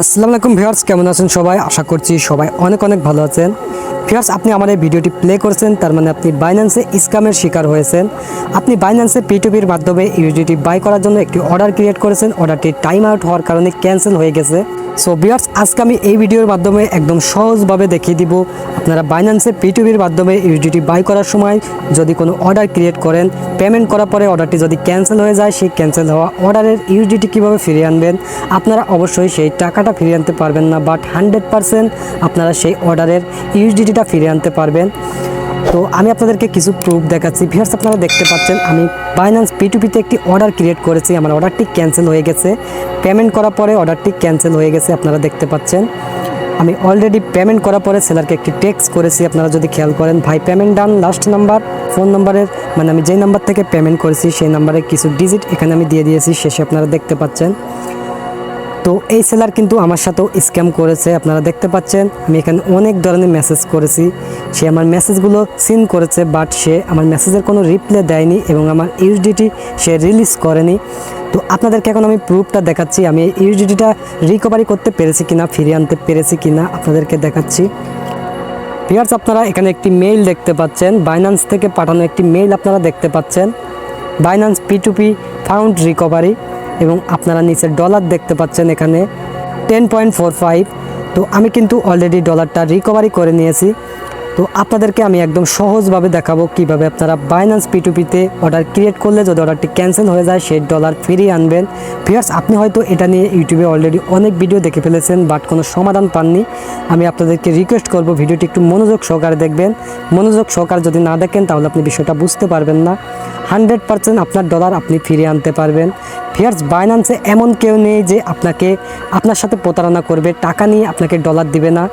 আসসালামু আলাইকুম ভিউয়ার্স, কেমন আছেন সবাই? আশা করছি সবাই অনেক অনেক ভালো আছেন। ভিউয়ার্স, আপনি আমার এই ভিডিওটি প্লে করছেন, তার মানে আপনি বাইন্যান্সে স্ক্যামের শিকার হয়েছেন। আপনি বাইন্যান্সে পিটুপির মাধ্যমে ইউডিটি বাই করার জন্য একটি অর্ডার ক্রিয়েট করেছেন। অর্ডারটি টাইম আউট হওয়ার কারণে ক্যান্সেল হয়ে গেছে। সো ভিউয়ার্স আজকে আমি এই ভিডিওর মাধ্যমে একদম সহজভাবে দেখিয়ে দিব আপনারা বাইন্যান্সে পিটুপির মাধ্যমে ইউডিটি বাই করার সময় যদি কোনো অর্ডার ক্রিয়েট করেন পেমেন্ট করার পরে অর্ডারটি যদি ক্যান্সেল হয়ে যায়, সেই ক্যান্সেল হওয়া অর্ডারের ইউডিটি কীভাবে ফিরিয়ে আনবেন, আপনারা অবশ্যই সেই টাকাটা ফিরিয়ে আনতে পারবেন না বাট হান্ড্রেড আপনারা সেই অর্ডারের ইউডিটিটা ফিরিয়ে আনতে পারবেন। তো আমি আপনাদেরকে কিছু প্রুফ দেখাচ্ছি। ভিউয়ার্স আপনারা দেখতে পাচ্ছেন, আমি বাইন্যান্স পিটুপিতে একটি অর্ডার ক্রিয়েট করেছি। আমার অর্ডারটি ক্যান্সেল হয়ে গেছে। পেমেন্ট করার পরে অর্ডারটি ক্যান্সেল হয়ে গেছে, আপনারা দেখতে পাচ্ছেন। আমি অলরেডি পেমেন্ট করার পরে সেলারকে একটি টেক্সট করেছি, আপনারা যদি খেয়াল করেন। ভাই payment done last number phone নাম্বারের মানে আমি যেই নাম্বার থেকে পেমেন্ট করেছি, সেই নাম্বারে কিছু ডিজিট এখানে আমি দিয়ে দিয়েছি, শেষে আপনারা দেখতে পাচ্ছেন। তো এই সেলার কিন্তু আমার সাথেও স্ক্যাম করেছে, আপনারা দেখতে পাচ্ছেন। আমি এখানে অনেক ধরনের মেসেজ করেছি। সে আমার মেসেজগুলো সিন করেছে বাট সে আমার মেসেজের কোনো রিপ্লাই দেয়নি এবং আমার ইউএসডিটি সে রিলিজ করেনি। তো আপনাদেরকে এখন আমি প্রুফটা দেখাচ্ছি। আমি ইউএসডিটিটা রিকভারি করতে পেরেছি কিনা, ফিরিয়ে আনতে পেরেছি কিনা, আপনাদেরকে দেখাচ্ছি। ভিউয়ার্স আপনারা এখানে একটি মেইল দেখতে পাচ্ছেন। বাইন্যান্স থেকে পাঠানো একটি মেইল আপনারা দেখতে পাচ্ছেন। Binance P two P found recovery এবং আপনারা নিচে ডলার দেখতে পাচ্ছেন এখানে টেন পয়েন্ট ফোর ফাইভ তো আমি কিন্তু অলরেডি ডলারটা রিকভারি করে নিয়েছি। তো আপনাদেরকে আমি একদম সহজভাবে দেখাবো কীভাবে আপনারা বাইন্যান্স পিটুপিতে অর্ডার ক্রিয়েট করলে যদি অর্ডারটি ক্যান্সেল হয়ে যায়, সেই ডলার ফিরিয়ে আনবেন। ভিউয়ার্স আপনি হয়তো এটা নিয়ে ইউটিউবে অলরেডি অনেক ভিডিও দেখে ফেলেছেন বাট কোনো সমাধান পাননি। আমি আপনাদেরকে রিকোয়েস্ট করব ভিডিওটি একটু মনোযোগ সহকারে দেখবেন। মনোযোগ সহকারে যদি না দেখেন, তাহলে আপনি বিষয়টা বুঝতে পারবেন না। হান্ড্রেড পার্সেন্ট আপনার ডলার আপনি ফিরিয়ে আনতে পারবেন। ফিয়ার্স বাইন্যান্সে এমন কেউ নেই যে আপনাকে, আপনার সাথে প্রতারণা করবে, টাকা নিয়ে আপনাকে ডলার দিবে না।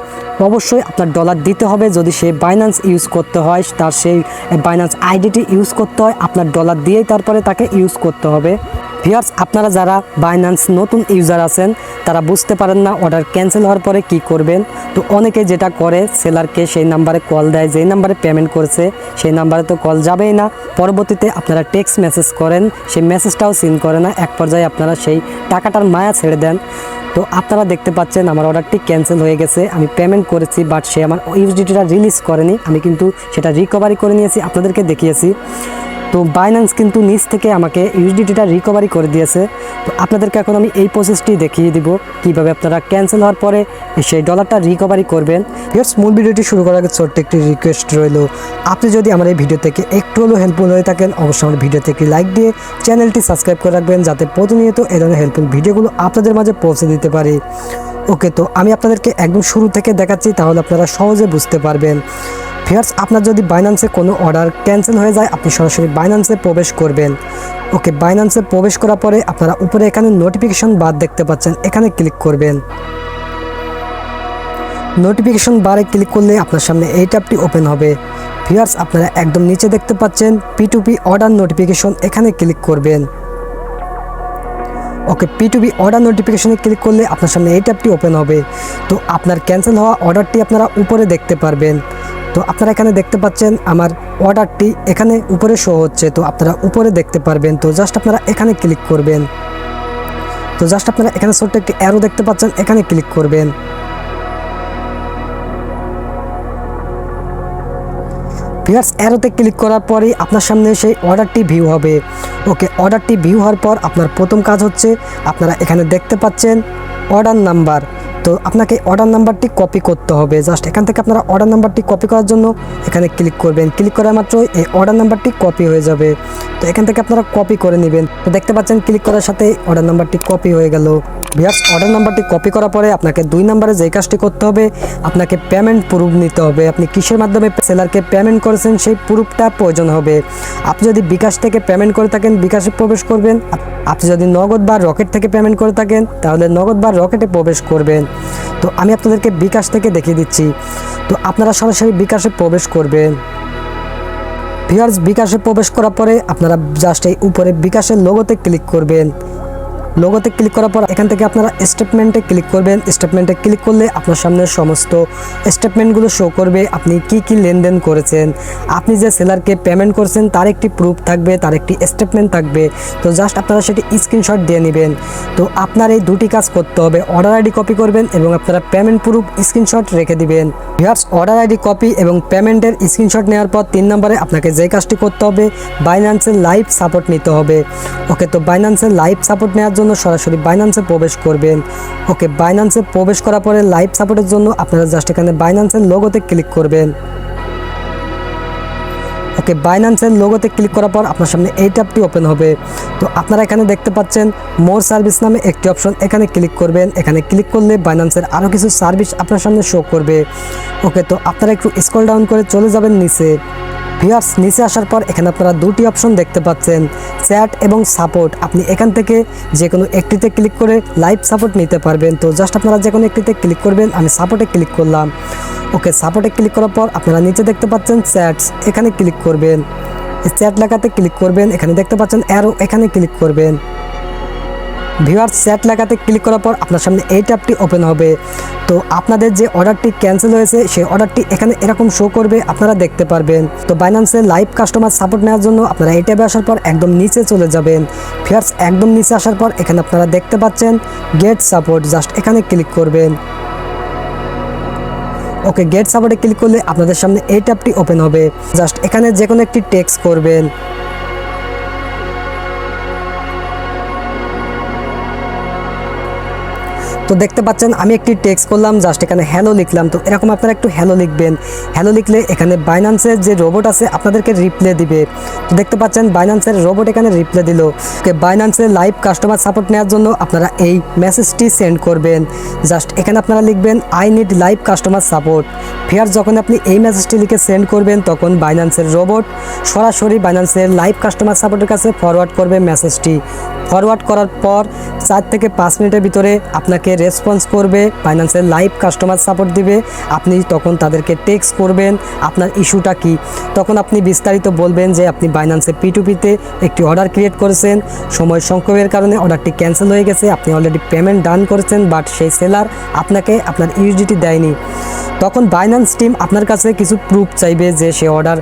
অবশ্যই আপনার ডলার দিতে হবে যদি সে বাইনান্স ইউজ করতে হয়, তার সেই বাইনান্স আইডিটি ইউজ করতে হয়, আপনার ডলার দিয়েই তারপরে তাকে ইউজ করতে হবে। ভিয়ার্স আপনারা যারা বাইন্যান্স নতুন ইউজার আছেন, তারা বুঝতে পারেন না অর্ডার ক্যান্সেল হওয়ার পরে কি করবেন। তো অনেকে যেটা করে সেলারকে সেই নাম্বারে কল দেয়, যেই নাম্বারে পেমেন্ট করেছে, সেই নাম্বারে তো কল যাবেই না। পরবর্তীতে আপনারা টেক্সট মেসেজ করেন, সেই মেসেজটাও সিন করে না। এক পর্যায়ে আপনারা সেই টাকাটার মায়া ছেড়ে দেন। তো আপনারা দেখতে পাচ্ছেন, আমার অর্ডারটি ক্যান্সেল হয়ে গেছে। আমি পেমেন্ট করেছি বাট সে আমার ইউএসডিটিটা রিলিজ করেনি। আমি কিন্তু সেটা রিকভারি করে নিয়েছি। আপনাদেরকে দেখিয়েছি। তো বাইন্যান্স কিন্তু নিচ থেকে আমাকে ইউএসডিটিটা রিকভারি করে দিয়েছে। তো আপনাদেরকে এখন আমি এই প্রসেসটি দেখিয়ে দিব, কীভাবে আপনারা ক্যান্সেল হওয়ার পরে সেই ডলারটা রিকভারি করবেন। ভিউয়ার্স মূল ভিডিওটি শুরু করার আগে ছোট্ট একটি রিকোয়েস্ট রইল। আপনি যদি আমার এই ভিডিও থেকে একটু হলেও হেল্পফুল হয়ে থাকেন, অবশ্যই আমার ভিডিওতে একটি লাইক দিয়ে চ্যানেলটি সাবস্ক্রাইব করে রাখবেন, যাতে প্রতিনিয়ত এই ধরনের হেল্পফুল ভিডিওগুলো আপনাদের মাঝে পৌঁছে দিতে পারি। ওকে তো আমি আপনাদেরকে একদম শুরু থেকে দেখাচ্ছি, তাহলে আপনারা সহজে বুঝতে পারবেন। ফিয়ার্স আপনার যদি বাইন্যান্সে কোনো অর্ডার ক্যান্সেল হয়ে যায়, আপনি সরাসরি বাইন্যান্সে প্রবেশ করবেন। ওকে বাইন্যান্সে প্রবেশ করার পরে আপনারা উপরে এখানে নোটিফিকেশন বার দেখতে পাচ্ছেন, এখানে ক্লিক করবেন। নোটিফিকেশন বারে ক্লিক করলে আপনার সামনে এই ট্যাবটি ওপেন হবে। ভিউয়ার্স আপনারা একদম নিচে দেখতে পাচ্ছেন P two P order notification এখানে ক্লিক করবেন। Okay P two B order নোটিফিকেশনে ক্লিক করলে আপনার সামনে এই ট্যাবটি ওপেন হবে। তো আপনার ক্যান্সেল হওয়া অর্ডারটি আপনারা উপরে দেখতে পারবেন। তো আপনারা এখানে দেখতে পাচ্ছেন আমার অর্ডারটি এখানে উপরে শো হচ্ছে, তো আপনারা উপরে দেখতে পারবেন। তো জাস্ট আপনারা এখানে ক্লিক করবেন। তো জাস্ট আপনারা এখানে ছোট্ট একটি অ্যারো দেখতে পাচ্ছেন, এখানে ক্লিক করবেন। ভিউয়ার্স অ্যারোতে ক্লিক করার পরেই আপনার সামনে সেই অর্ডারটি ভিউ হবে। ওকে অর্ডারটি ভিউ হওয়ার পর আপনার প্রথম কাজ হচ্ছে, আপনারা এখানে দেখতে পাচ্ছেন অর্ডার নাম্বার তো আপনাকে অর্ডার নাম্বারটি কপি করতে হবে। জাস্ট এখান থেকে আপনারা অর্ডার নাম্বারটি কপি করার জন্য এখানে ক্লিক করবেন। ক্লিক করা মাত্র এই অর্ডার নাম্বারটি কপি হয়ে যাবে। তো এখান থেকে আপনারা কপি করে নেবেন। তো দেখতে পাচ্ছেন ক্লিক করার সাথে অর্ডার নাম্বারটি কপি হয়ে গেল। ভিয়ার্স অর্ডার নাম্বারটি কপি করার পরে আপনাকে দুই নাম্বারে যেই কাজটি করতে হবে, আপনাকে পেমেন্ট প্রুফ নিতে হবে। আপনি কিসের মাধ্যমে সেলারকে পেমেন্ট করেছেন সেই প্রুফটা প্রয়োজন হবে। আপনি যদি বিকাশ থেকে পেমেন্ট করে থাকেন, বিকাশে প্রবেশ করবেন। আপনি যদি নগদ বা রকেট থেকে পেমেন্ট করে থাকেন, তাহলে নগদ বা রকেটে প্রবেশ করবেন। তো আমি আপনাদেরকে বিকাশ থেকে দেখিয়ে দিচ্ছি। তো আপনারা সরাসরি বিকাশে প্রবেশ করবেন। ভিউয়ার্স, বিকাশে প্রবেশ করার পরে আপনারা জাস্ট এই উপরে বিকাশের লোগোতে ক্লিক করবেন। লোগোতে ক্লিক করার পর এখান থেকে আপনারা স্টেটমেন্টে ক্লিক করবেন। স্টেটমেন্টে ক্লিক করলে আপনার সামনে সমস্ত স্টেটমেন্টগুলো শো করবে। আপনি কি কি লেনদেন করেছেন, আপনি যে সেলারকে পেমেন্ট করছেন তার একটি প্রুফ থাকবে, তার একটি স্টেটমেন্ট থাকবে। তো জাস্ট আপনারা সেটি স্ক্রিনশট দিয়ে নেবেন। তো আপনার এই দুটি কাজ করতে হবে। অর্ডার আইডি কপি করবেন এবং আপনারা পেমেন্ট প্রুফ স্ক্রিনশট রেখে দিবেন। ভিউয়ার্স অর্ডার আইডি কপি এবং পেমেন্টের স্ক্রিনশট নেওয়ার পর তিন নম্বরে আপনাকে যে কাজটি করতে হবে বাইন্যান্সের লাইভ সাপোর্ট নিতে হবে। ওকে তো বাইন্যান্সের লাইভ সাপোর্ট নেওয়ার জন্য সরাসরি বাইন্যান্সে প্রবেশ করবেন। ওকে বাইন্যান্সে প্রবেশ করার পরে লাইভ সাপোর্টের জন্য আপনারা জাস্ট এখানে বাইন্যান্সের লোগোতে ক্লিক করবেন। ওকে বাইন্যান্সের লোগোতে ক্লিক করার পর আপনার সামনে এই ট্যাবটি ওপেন হবে। তো আপনারা এখানে দেখতে পাচ্ছেন মোর সার্ভিস নামে একটি অপশন এখানে ক্লিক করবেন। এখানে ক্লিক করলে বাইন্যান্সের আরও কিছু সার্ভিস আপনার সামনে শো করবে। ওকে তো আপনারা একটু স্ক্রল ডাউন করে চলে যাবেন নিচে। ভিউয়ার্স নিচে আসার পর এখানে আপনারা দুটি অপশন দেখতে পাচ্ছেন চ্যাট এবং সাপোর্ট আপনি এখান থেকে যে কোনো একটিতে ক্লিক করে লাইভ সাপোর্ট নিতে পারবেন। তো জাস্ট আপনারা যে কোনো একটিতে ক্লিক করবেন, আমি সাপোর্টে ক্লিক করলাম। ওকে সাপোর্টে ক্লিক করার পর আপনারা নিচে দেখতে পাচ্ছেন চ্যাটস এখানে ক্লিক করবেন। চ্যাট লেখাতে ক্লিক করবেন, এখানে দেখতে পাচ্ছেন অ্যারো এখানে ক্লিক করবেন। ভিউয়ার্স চ্যাট লেখাতে ক্লিক করার পর আপনার সামনে এই ট্যাবটি ওপেন হবে। তো আপনাদের যে অর্ডারটি ক্যান্সেল হয়েছে, সেই অর্ডারটি এখানে এরকম শো করবে, আপনারা দেখতে পারবেন। তো বাইন্যান্সের লাইভ কাস্টমার সাপোর্ট নেওয়ার জন্য আপনারা এই ট্যাবে আসার পর একদম নিচে চলে যাবেন। ভিউয়ার্স, একদম নিচে আসার পর এখানে আপনারা দেখতে পাচ্ছেন গেট সাপোর্ট জাস্ট এখানে ক্লিক করবেন। ওকে গেট সাপোর্টে ক্লিক করলে আপনাদের সামনে এই ট্যাবটি ওপেন হবে। জাস্ট এখানে যে কোনো একটি টেক্সট করবেন। তো দেখতে পাচ্ছেন, আমি একটি টেক্সট করলাম জাস্ট এখানে হ্যালো লিখলাম। তো এরকম আপনারা একটু হ্যালো লিখবেন। হ্যালো লিখলে এখানে বাইন্যান্সের যে রোবট আছে, আপনাদেরকে রিপ্লে দিবে। তো দেখতে পাচ্ছেন বাইন্যান্সের রোবট এখানে রিপ্লে দিল। ওকে বাইন্যান্সের লাইভ কাস্টমার সাপোর্ট নেওয়ার জন্য আপনারা এই মেসেজটি সেন্ড করবেন। জাস্ট এখানে আপনারা লিখবেন I need live customer support fair যখন আপনি এই মেসেজটি লিখে সেন্ড করবেন, তখন বাইন্যান্সের রোবট সরাসরি বাইন্যান্সের লাইভ কাস্টমার সাপোর্টের কাছে ফরওয়ার্ড করবে মেসেজটি ফরওয়ার্ড করার পর চার থেকে পাঁচ মিনিটের ভিতরে আপনাকে রেসপন্স করবে ফাইন্যান্সের লাইভ কাস্টমার সাপোর্ট দিবে, আপনি তখন তাদেরকে টেক্সট করবেন, আপনার ইস্যুটা কি? তখন আপনি বিস্তারিত বলবেন যে আপনি বাইন্যান্সে পিটুপিতে একটি অর্ডার ক্রিয়েট করেছেন, সময় সংক্ষেপের কারণে অর্ডারটি ক্যান্সেল হয়ে গেছে, আপনি অলরেডি পেমেন্ট ডান করেছেন বাট সেই সেলার আপনাকে আপনার ইউজিটি দেয়নি। তখন বাইন্যান্স টিম আপনার কাছে কিছু প্রুফ চাইবে যে সে অর্ডার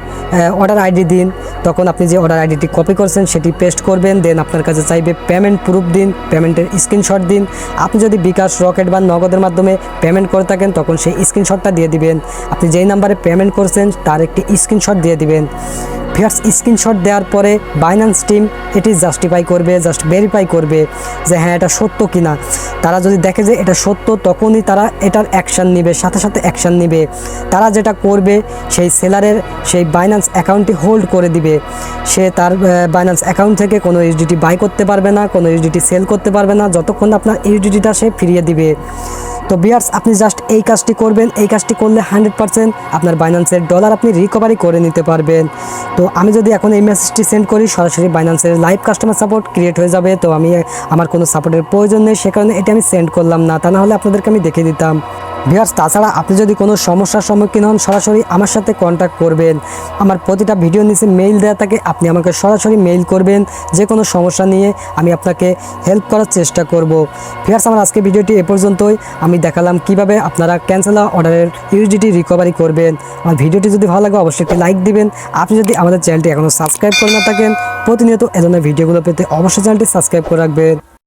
অর্ডার আইডি দিন। তখন আপনি যে অর্ডার আইডিটি কপি করছেন, সেটি পেস্ট করবেন দেন আপনার কাছে চাইবে পেমেন্ট প্রুফ দিন পেমেন্টের স্ক্রিনশট দিন। আপনি যদি বিকাশ রকেট বা নগদের মাধ্যমে পেমেন্ট করে থাকেন, তখন সেই স্ক্রিনশটটা দিয়ে দিবেন। আপনি যেই নাম্বারে পেমেন্ট করছেন, তার একটি স্ক্রিনশট দিয়ে দিবেন। ফিয়ার্স স্ক্রিনশট দেওয়ার পরে বাইন্যান্স টিম এটি জাস্টিফাই করবে জাস্ট ভেরিফাই করবে যে হ্যাঁ এটা সত্য কিনা। তারা যদি দেখে যে এটা সত্য, তখনই তারা এটার অ্যাকশান নেবে, সাথে সাথে অ্যাকশান নেবে। তারা যেটা করবে, সেই সেলারের সেই বাইন্যান্স অ্যাকাউন্টটি হোল্ড করে দিবে। সে তার বাইন্যান্স অ্যাকাউন্ট থেকে কোনো ইউডিটি বাই করতে পারবে না, কোনো ইউডিটি সেল করতে পারবে না, যতক্ষণ না আপনার ইউডিটিটা সে ফিরিয়ে দিবে। তো বিয়ার্স, আপনি জাস্ট এই কাজটি করবেন, এই কাজটি করলে হান্ড্রেড পার্সেন্ট আপনার বাইন্যান্সের ডলার আপনি রিকভারি করে নিতে পারবেন। তো আমি যদি এখন এই মেসেজটি সেন্ড করি, সরাসরি বাইন্যান্সের লাইভ কাস্টমার সাপোর্ট ক্রিয়েট হয়ে যাবে। তো আমি, আমার কোনো সাপোর্টের প্রয়োজন নেই, সে কারণে এটা আমি সেন্ড করলাম না। তা না হলে আপনাদেরকে আমি দেখে দিতাম। ভিউয়ার্স তাছাড়া আপনি যদি কোনো সমস্যার সম্মুখীন হন, সরাসরি আমার সাথে কন্ট্যাক্ট করবেন। আমার প্রতিটা ভিডিও নিচে মেইল দেওয়া থাকে, আপনি আমাকে সরাসরি মেইল করবেন। যে কোনো সমস্যা নিয়ে আমি আপনাকে হেল্প করার চেষ্টা করব। ভিউয়ার্স আমার আজকে ভিডিওটি এ পর্যন্তই। আমি দেখালাম কীভাবে আপনারা ক্যান্সেল অর্ডারের ইউজিটি রিকভারি করবেন। আর ভিডিওটি যদি ভালো লাগে, অবশ্যই একটি লাইক দিবেন। আপনি যদি আমাদের চ্যানেলটি এখনও সাবস্ক্রাইব করে না থাকেন, প্রতিনিয়ত এ ধরনের ভিডিওগুলো পেতে অবশ্যই চ্যানেলটি সাবস্ক্রাইব করে রাখবেন।